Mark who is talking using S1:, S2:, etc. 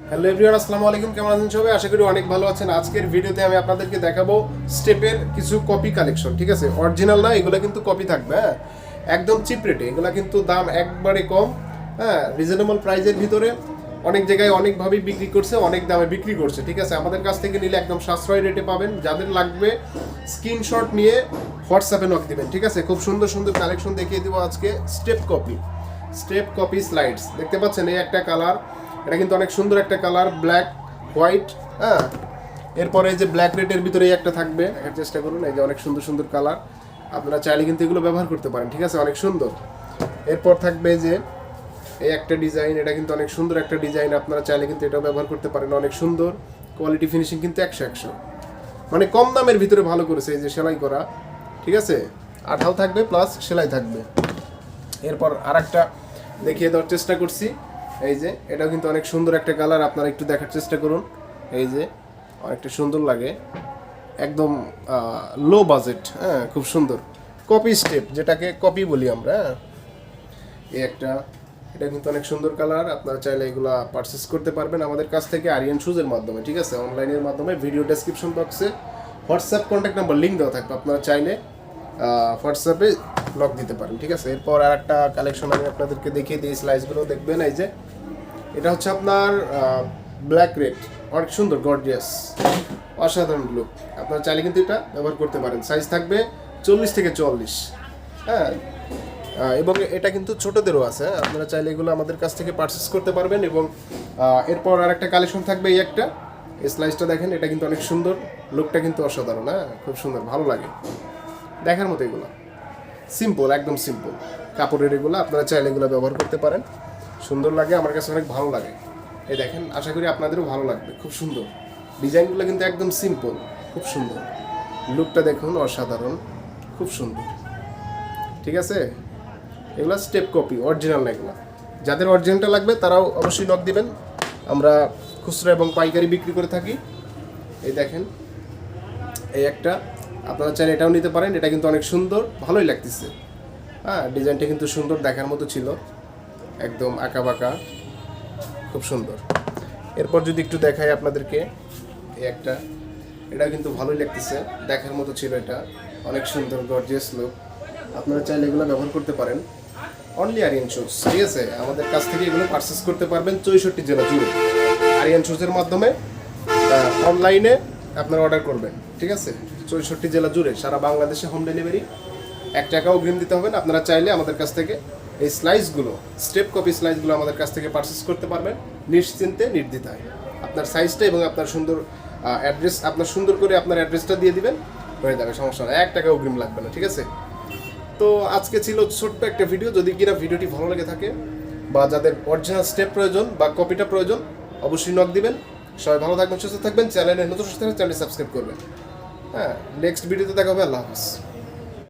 S1: Hello everyone, আসসালামু আলাইকুম। কেমন আছেন সবাই? আশা করি অনেক ভালো আছেন। আজকের ভিডিওতে আমি আপনাদেরকে দেখাবো স্টেপের কিছু কপি কালেকশন ঠিক আছে? অরিজিনাল না, এগুলো কিন্তু কপি থাকবে হ্যাঁ? একদম চিপ রেটে এগুলো কিন্তু দাম একবারে কম হ্যাঁ? রিজনেবল প্রাইজের ভিতরে অনেক জায়গায় অনেকভাবেই বিক্রি করছে, অনেক দামে বিক্রি করছে, ঠিক আছে? আমাদের কাছ থেকে নিলে একদম সাশ্রয় রেটে পাবেন। যাদের লাগবে স্ক্রিনশট নিয়ে হোয়াটসঅ্যাপে নক দেবেন, ঠিক আছে? খুব সুন্দর সুন্দর কালেকশন দেখিয়ে দেবো আজকে। Step copy step copy slides দেখতে পাচ্ছেন? এই একটা কালার এটা কিন্তু অনেক সুন্দর একটা কালার ব্ল্যাক হোয়াইট হ্যাঁ? এরপরে যে ব্ল্যাক রেডের ভিতরে এই একটা থাকবে, দেখার চেষ্টা করুন, এই যে অনেক সুন্দর সুন্দর কালার আপনারা চাইলে কিন্তু এগুলো ব্যবহার করতে পারেন, ঠিক আছে? অনেক সুন্দর। এরপর থাকবে যে এই একটা ডিজাইন এটা কিন্তু অনেক সুন্দর একটা ডিজাইন আপনারা চাইলে কিন্তু এটাও ব্যবহার করতে পারেন, অনেক সুন্দর। কোয়ালিটি ফিনিশিং কিন্তু একশো একশো। মানে কম দামের ভিতরে ভালো করেছে এই যে সেলাই করা, ঠিক আছে? আঠাও থাকবে প্লাস সেলাই থাকবে। এরপর আর একটা দেখিয়ে দেওয়ার চেষ্টা করছি। এই যে, এটাও কিন্তু অনেক সুন্দর একটা কালার, আপনারা একটু দেখার চেষ্টা করুন। এই যে, অনেকটা সুন্দর লাগে। একদম লো বাজেট হ্যাঁ খুব সুন্দর। কপি স্টেপ যেটাকে কপি বলি আমরা হ্যাঁ। এই একটা, এটা কিন্তু অনেক সুন্দর কালার, আপনারা চাইলে এগুলা পারচেস করতে পারবেন আমাদের কাছ থেকে আরিয়ান শুজের মাধ্যমে, ঠিক আছে? অনলাইনের মাধ্যমে ভিডিও ডেসক্রিপশন বক্সে হোয়াটসঅ্যাপ কন্ট্যাক্ট নাম্বার লিঙ্ক দেওয়া থাকবে। আপনারা চাইলে হোয়াটসঅ্যাপে লক দিতে পারেন, ঠিক আছে? এরপর আর একটা কালেকশন আমি আপনাদেরকে দেখিয়ে দিই স্লাইসগুলো দেখবেন, এই যে। এটা হচ্ছে আপনার ব্ল্যাক রেড অনেক সুন্দর গর্জিয়াস অসাধারণ লুক আপনারা চাইলে কিন্তু এটা ব্যবহার করতে পারেন। সাইজ থাকবে চল্লিশ থেকে চল্লিশ হ্যাঁ? এবং এটা কিন্তু ছোটদেরও আছে? আপনারা চাইলে এগুলো আমাদের কাছ থেকে পারচেস করতে পারবেন এবং এরপর আর একটা কালেকশন থাকবে এই একটা। এই স্লাইসটা দেখেন, এটা কিন্তু অনেক সুন্দর। লুকটা কিন্তু অসাধারণ হ্যাঁ? খুব সুন্দর, ভালো লাগে। দেখার মতো এগুলো। সিম্পল একদম সিম্পল কাপড়ের এগুলো আপনারা চাইলে এগুলো ব্যবহার করতে পারেন। সুন্দর লাগে, আমার কাছে অনেক ভালো লাগে। এই দেখেন, আশা করি আপনাদেরও ভালো লাগবে, খুব সুন্দর। ডিজাইনগুলো কিন্তু একদম সিম্পল খুব সুন্দর। লুকটা দেখুন, অসাধারণ, খুব সুন্দর। ঠিক আছে? এগুলো স্টেপ কপি অরিজিনাল এগুলো। যাদের অরিজিনালটা লাগবে, তারাও অবশ্যই নক দিবেন। আমরা খুচরা এবং পাইকারি বিক্রি করে থাকি। এই দেখেন, এই একটা, আপনারা চাইলে এটাও নিতে পারেন, এটা কিন্তু অনেক সুন্দর, ভালোই লাগতেছে। হ্যাঁ ডিজাইনটা কিন্তু সুন্দর, দেখার মতো ছিল। একদম আঁকা বাঁকা খুব সুন্দর। এরপর যদি একটু দেখাই আপনাদেরকে, এই একটা, এটা কিন্তু ভালোই লাগতেছে, দেখার মতো ছিল এটা। অনেক সুন্দর গর্জিয়াস লুক আপনারা চাইলে এগুলো ব্যবহার করতে পারেন। অনলি আরিয়ান শুজ ঠিক আছে? আমাদের কাছ থেকে এগুলো পারচেস করতে পারবেন চৌষট্টি জেলা জুড়ে। আরিয়ান শুজের মাধ্যমে অনলাইনে আপনারা অর্ডার করবেন, ঠিক আছে? চৌষট্টি জেলা জুড়ে, সারা বাংলাদেশে হোম ডেলিভারি এক টাকাও অগ্রিম দিতে হবে না, আপনারা চাইলে আমাদের কাছ থেকে এই স্লাইসগুলো স্টেপ কপি স্লাইসগুলো আমাদের কাছ থেকে পারচেস করতে পারবেন। নিশ্চিন্তে নির্দ্বিধায়। আপনার সাইজটা এবং আপনার সুন্দর অ্যাড্রেস আপনার সুন্দর করে আপনার অ্যাড্রেসটা দিয়ে দিবেন। হয়ে যাবে, সমস্যা নেই। এক টাকা অগ্রিম লাগবে না, ঠিক আছে? তো আজকে ছিল ছোট্ট একটা ভিডিও যদি কিনা ভিডিওটি ভালো লেগে থাকে বা যাদের অরিজিনাল স্টেপ প্রয়োজন বা কপিটা প্রয়োজন, অবশ্যই নক দিবেন। সবাই ভালো থাকবেন, সুস্থ থাকবেন। চ্যানেলে নতুন সুস্থ চ্যানেল সাবস্ক্রাইব করবেন। হ্যাঁ নেক্সট ভিডিওতে দেখা হবে। আল্লাহ হাফিজ।